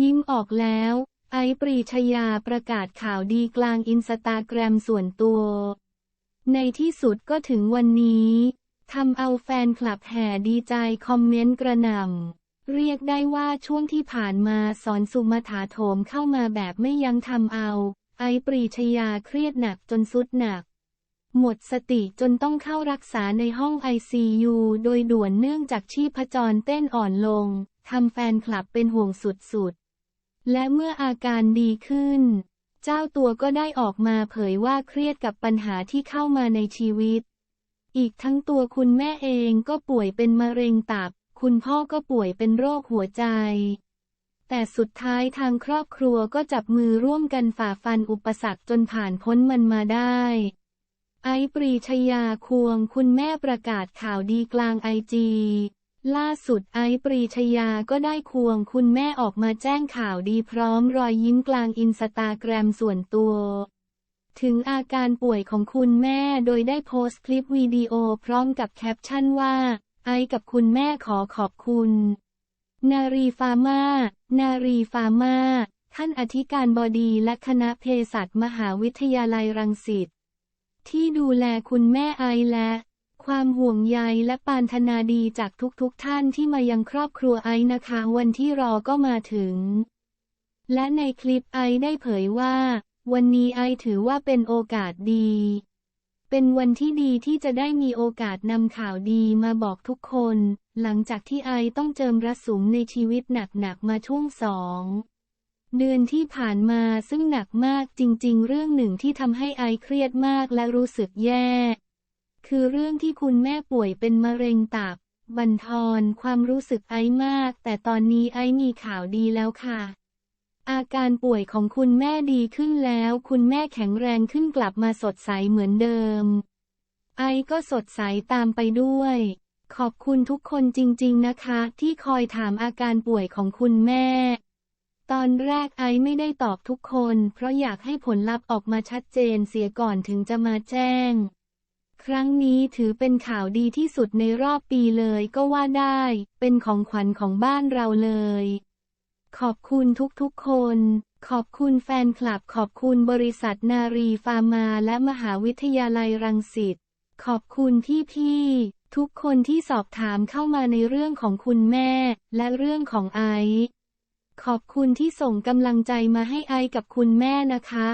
ยิ้มออกแล้ว ไอปรีชยาประกาศข่าวดีกลางอินสตาแกรมส่วนตัว ในที่สุดก็ถึงวันนี้ทำเอาแฟนคลับแห่ดีใจคอมเมนต์กระหน่ำเรียกได้ว่าช่วงที่ผ่านมาสอนสุมาถาโถมเข้ามาแบบไม่ยั้งทำเอา ไอปรีชยาเครียดหนักจนสุดหนัก หมดสติจนต้องเข้ารักษาในห้อง ICU โดยด่วนเนื่องจากชีพจรเต้นอ่อนลงทำแฟนคลับเป็นห่วงสุด และเมื่ออาการดีขึ้น เจ้าตัวก็ได้ออกมาเผยว่าเครียดกับปัญหาที่เข้ามาในชีวิต อีกทั้งตัวคุณแม่เองก็ป่วยเป็นมะเร็งตับ คุณพ่อก็ป่วยเป็นโรคหัวใจ แต่สุดท้ายทางครอบครัวก็จับมือร่วมกันฝ่าฟันอุปสรรคจนผ่านพ้นมันมาได้ไอปรีชยาควงคุณแม่ประกาศข่าวดีกลางไอจี ล่าสุดไอปรีชยาก็ได้ควงคุณแม่ออกมาแจ้งข่าวดีพร้อมรอยยิ้มกลางอินสตาแกรมส่วนตัว ถึงอาการป่วยของคุณแม่โดยได้โพสต์คลิปวิดีโอพร้อมกับแคปชั่นว่า ไอกับคุณแม่ขอขอบคุณ นารีฟาร์มา นารีฟาร์มา ท่านอธิการบดีและคณะเภสัชมหาวิทยาลัยรังสิตที่ดูแลคุณแม่ไอและ ความห่วงใยและปารถนาดีจากทุกๆทท่านที่มายังครอบครัวไอซ์นะคะ วันที่รอก็มาถึง และในคลิปไอซ์ได้เผยว่า วันนี้ไอซ์ถือว่าเป็นโอกาสดี เป็นวันที่ดีที่จะได้มีโอกาสนำข่าวดีมาบอกทุกคน หลังจากที่ไอซ์ต้องเจิมระสุมในชีวิตหนักๆมาช่วงสองเดือนที่ผ่านมาซึ่งหนักมากจริง ๆ เรื่องหนึ่งที่ทำให้ไอเครียดมากและรู้สึกแย่ คือเรื่องที่คุณแม่ป่วยเป็นมะเร็งตับ บันทอนความรู้สึกไอซ์มาก แต่ตอนนี้ไอซ์มีข่าวดีแล้วค่ะ อาการป่วยของคุณแม่ดีขึ้นแล้ว คุณแม่แข็งแรงขึ้นกลับมาสดใสเหมือนเดิม ไอซ์ก็สดใสตามไปด้วย ขอบคุณทุกคนจริง ๆ นะคะ ที่คอยถามอาการป่วยของคุณแม่ตอนแรกไอซ์ไม่ได้ตอบทุกคน เพราะอยากให้ผลลัพธ์ออกมาชัดเจนเสียก่อนถึงจะมาแจ้ง ครั้งนี้ถือเป็นข่าวดีที่สุดในรอบปีเลยก็ว่าได้ เป็นของขวัญของบ้านเราเลย ขอบคุณทุกๆคน ขอบคุณแฟนคลับ ขอบคุณบริษัทนารีฟาร์มาและมหาวิทยาลัยรังสิต ขอบคุณพี่ๆ ทุกคนที่สอบถามเข้ามาในเรื่องของคุณแม่ และเรื่องของไอซ์ขอบคุณที่ส่งกำลังใจมาให้ไอซ์กับคุณแม่นะคะ